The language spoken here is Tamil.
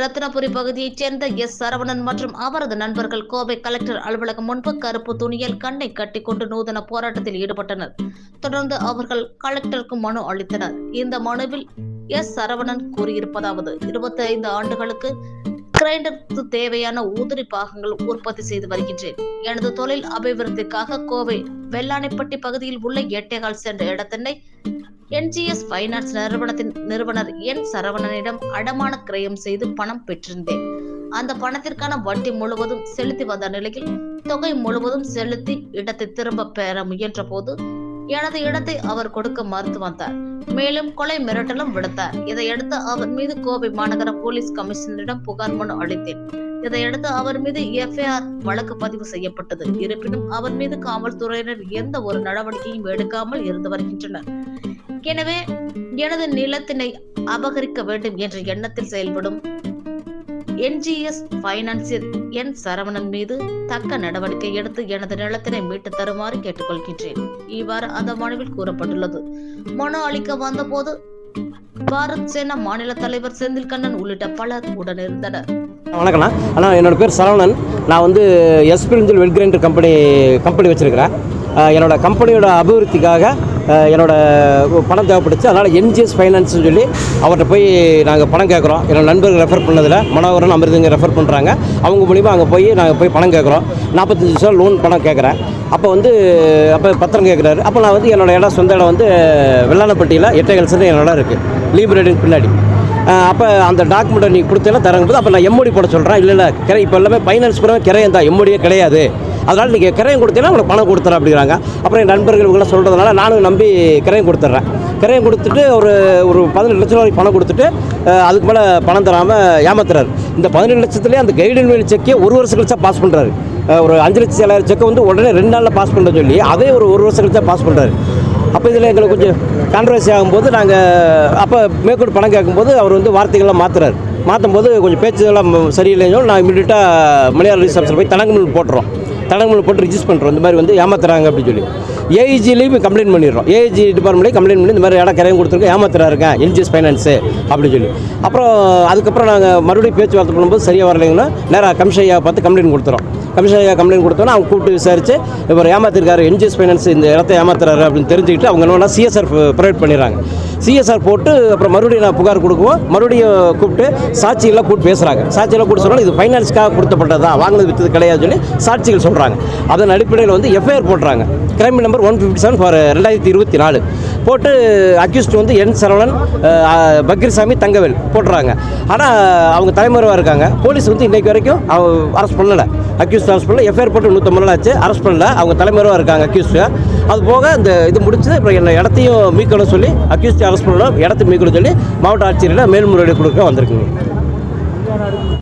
ரத்னபுரி பகுதியைச் சேர்ந்த எஸ். சரவணன் மற்றும் அவரது நண்பர்கள் கோவை கலெக்டர் அலுவலகம் முன்பு கருப்பு துணியில் கண்ணை கட்டிக்கொண்டு நூதன போராட்டத்தில் ஈடுபட்டனர். தொடர்ந்து அவர்கள் கலெக்டருக்கு மனு அளித்தனர். இந்த மனுவில் எஸ். சரவணன் கூறியிருப்பதாவது இருபத்தி ஐந்து ஆண்டுகளுக்கு கிரைண்டருக்கு தேவையான உதிரி பாகங்கள் உற்பத்தி செய்து வருகின்றேன். எனது தொழில் அபிவிருத்திக்காக கோவை வெள்ளானைப்பட்டி பகுதியில் உள்ள எட்டேகால் சென்ற இடத்தினை என்ஜிஎஸ் பைனான்ஸ் நிறுவனத்தின் நிறுவனர் என் சரவணனிடம் அடமான கிரயம் செய்து பணம் பெற்றிருந்தேன். அந்த பணத்திற்கான வட்டி முழுவதும் செலுத்தி வந்த நிலையில் தொகை முழுவதும் செலுத்தி இடத்தை திரும்ப பெற முயன்ற போது எனது இடத்தை அவர் கொடுக்க மறுத்து வந்தார். மேலும் கொலை மிரட்டலும் விடுத்தார். இதையடுத்து அவர் மீது கோவை மாநகர போலீஸ் கமிஷனரிடம் புகார் மனு அளித்தேன். இதையடுத்து அவர் மீது எஃப்ஐஆர் வழக்கு பதிவு செய்யப்பட்டது. இருப்பினும் அவர் மீது காவல்துறையினர் எந்த ஒரு நடவடிக்கையும் எடுக்காமல் இருந்து வருகின்றனர். எனவே எனது நிலத்தினை அபகரிக்க வேண்டும் என்ற எண்ணத்தில் செயல்படும் என்ஜிஎஸ் பைனான்சியர் என் சரவணன் மீது தக்க நடவடிக்கை எடுத்து எனது நிலத்தினை மீட்டு தருமாறு கேட்டுக்கொள்கின்றேன். இவ்வாறு அந்த மனுவில் கூறப்பட்டுள்ளது. மனு அளிக்க வந்தபோது பாரத் சேனா மாநில தலைவர் செந்தில் கண்ணன் உள்ளிட்ட பலர் உடனிருந்தனர் வணக்கண்ணா அண்ணா. என்னோட பேர் சரவணன். நான் வந்து எஸ் வெல்கிரைண்டர் கம்பெனி கம்பெனி வச்சுருக்கிறேன். என்னோட கம்பெனியோட அபிவிருத்திக்காக என்னோடய பணம் தேவைப்பட்டுச்சு அதனால் என்ஜிஎஸ் ஃபைனான்ஸ்னு சொல்லி அவர்கிட்ட போய் நாங்கள் பணம் கேட்குறோம் என்னோடய நண்பர்கள் ரெஃபர் பண்ணதில் மனோகரன் அமிர்தங்க ரெஃபர் பண்ணுறாங்க அவங்க மூலிமா அங்கே போய் நாங்கள் போய் பணம் கேட்குறோம் நாற்பத்தஞ்சு லட்சம் லோன் பணம் கேட்குறேன் அப்போ வந்து அப்போ பத்திரம் கேட்குறாரு அப்போ நான் வந்து என்னோட இடம் சொந்த இடம் வந்து வெள்ளானப்பட்டியில் எட்டை சென்று என்னோட இருக்குது இருக்குது லீபரேடிக்கு பின்னாடி. அப்போ அந்த டாக்குமெண்ட்டை நீ கொடுத்தேன்னா தரங்கும்போது அப்போ நான் எம்ஓடி போட சொல்கிறேன் இல்லை இல்லை கிரை இப்போ எல்லாமே ஃபைனான்ஸ் பூரா கிரையம் தான். எம்ஓடியே கிடையாது. அதனால் நீங்கள் கிரையம் கொடுத்தீங்கன்னா உங்களுக்கு பணம் கொடுத்துறேன் அப்படிங்கிறாங்க. அப்புறம் என் நண்பர்கள் இவங்களாம் சொல்கிறதுனால நானும் நம்பி கிரையம் கொடுத்துட்றேன் கிரையம் கொடுத்துட்டு ஒரு ஒரு பதினெட்டு லட்சம் ரூபாய்க்கு பணம் கொடுத்துட்டு அதுக்கு மேலே பணம் தராமல் ஏமாத்துறாரு. இந்த பதினெட்டு லட்சத்துலேயே அந்த கைடன் மேல் செக்கே ஒரு வருஷம் கழிச்சா பாஸ் பண்ணுறாரு ஒரு அஞ்சு லட்சம் ஏழாயிரம் செக்கை வந்து உடனே ரெண்டு நாளில் பாஸ் பண்ணுறேன்னு சொல்லி அதே ஒரு ஒரு வருஷம் கழிச்சா பாஸ் பண்ணுறாரு அப்போ இதில் எங்களுக்கு கொஞ்சம் கான்ட்ரவர்சி ஆகும்போது நாங்கள் அப்போ மேற்கொண்டு பணம் கேட்கும்போது அவர் வந்து வார்த்தைகள்லாம் மாற்றுறாரு மாற்றும் போது கொஞ்சம் பேச்சுலாம் சரியில்லைன்னு சொல்லி நான் இமீடியட்டாக மலையாள ரிசப்ஷன் போய் தடங்குமல் போட்டுறோம். தடங்குமல் போட்டு ரிஜிஸ்ட் பண்ணுறோம் இந்த மாதிரி வந்து ஏமாத்துறாங்க அப்படின்னு சொல்லி. ஏஐஜிலையும் கம்ப்ளைண்ட் பண்ணிடுறோம். ஏஐஜி டிபார்ட்மெண்ட்லேயும் கம்ப்ளைண்ட் பண்ணி இந்த மாதிரி இடம் கரையும் கொடுத்துருக்கேன் ஏமாத்துறாருங்க. என்ஜிஎஸ் ஃபைனான்ஸு அப்படின்னு சொல்லி. அப்புறம் அதுக்கப்புறம் நாங்கள் மறுபடியும் பேச்சுவார்த்தை பண்ணும்போது சரியாக வரலைங்கன்னா நேராக கமிஷன் பார்த்து கம்ப்ளைண்ட் கொடுத்துறோம். கமிஷனர் கம்ப்ளைண்ட் கொடுத்தோன்னா அவங்க கூப்பிட்டு விசாரிச்சு இவர் ஏமாத்திருக்காரு என்ஜிஎஸ் ஃபைனான்ஸ் இந்த இடத்த ஏமாத்துறாரு அப்படின்னு தெரிஞ்சுக்கிட்டு அவங்க என்ன சிஎஸ்ஆர் ப்ரொவைட் பண்ணிடுறாங்க. சிஎஸ்ஆர் போட்டு அப்புறம் மறுபடியும் நான் புகார் கொடுக்குவோம். மறுபடியும் கூப்பிட்டு சாட்சியெல்லாம் கூப்பிட்டு பேசுகிறாங்க சாட்சியெல்லாம் கூப்பிட்டு சொன்னால் இது ஃபைனான்ஸ்க்காக கொடுத்தப்பட்டதா? வாங்கினது விற்றது கிடையாது சொல்லி சாட்சிகள் சொல்கிறாங்க அதன் அடிப்படையில் வந்து எஃப்ஐஆர் போடுறாங்க. Crime number one fifty seven for ரெண்டாயிரத்தி இருபத்தி நாலு. போட்டு அக்யூஸ்ட் வந்து என் சரவணன் பக்ரிசாமி தங்கவேல் போட்டுறாங்க ஆனால் அவங்க தலைமறைவாக இருக்காங்க. போலீஸ் வந்து இன்றைக்கு வரைக்கும் அரெஸ்ட் பண்ணலை. அக்யூஸ்ட் அரெஸ்ட் பண்ணல எஃப்ஐஆர் போட்டு நூற்றம்பது நாள் ஆச்சு. அரெஸ்ட் பண்ணல. அவங்க தலைமையாக இருக்காங்க அக்யூஸ்டு அது போக இந்த இது முடிச்சு அப்புறம் என்ன இடத்தையும் மீக்கணும் சொல்லி அக்யூஸ்ட் அரெஸ்ட் பண்ணணும். இடத்தையும் மீக்கணும் சொல்லி மாவட்ட ஆட்சியரில் மேல்முறையீடு கொடுக்க வந்திருக்குங்க.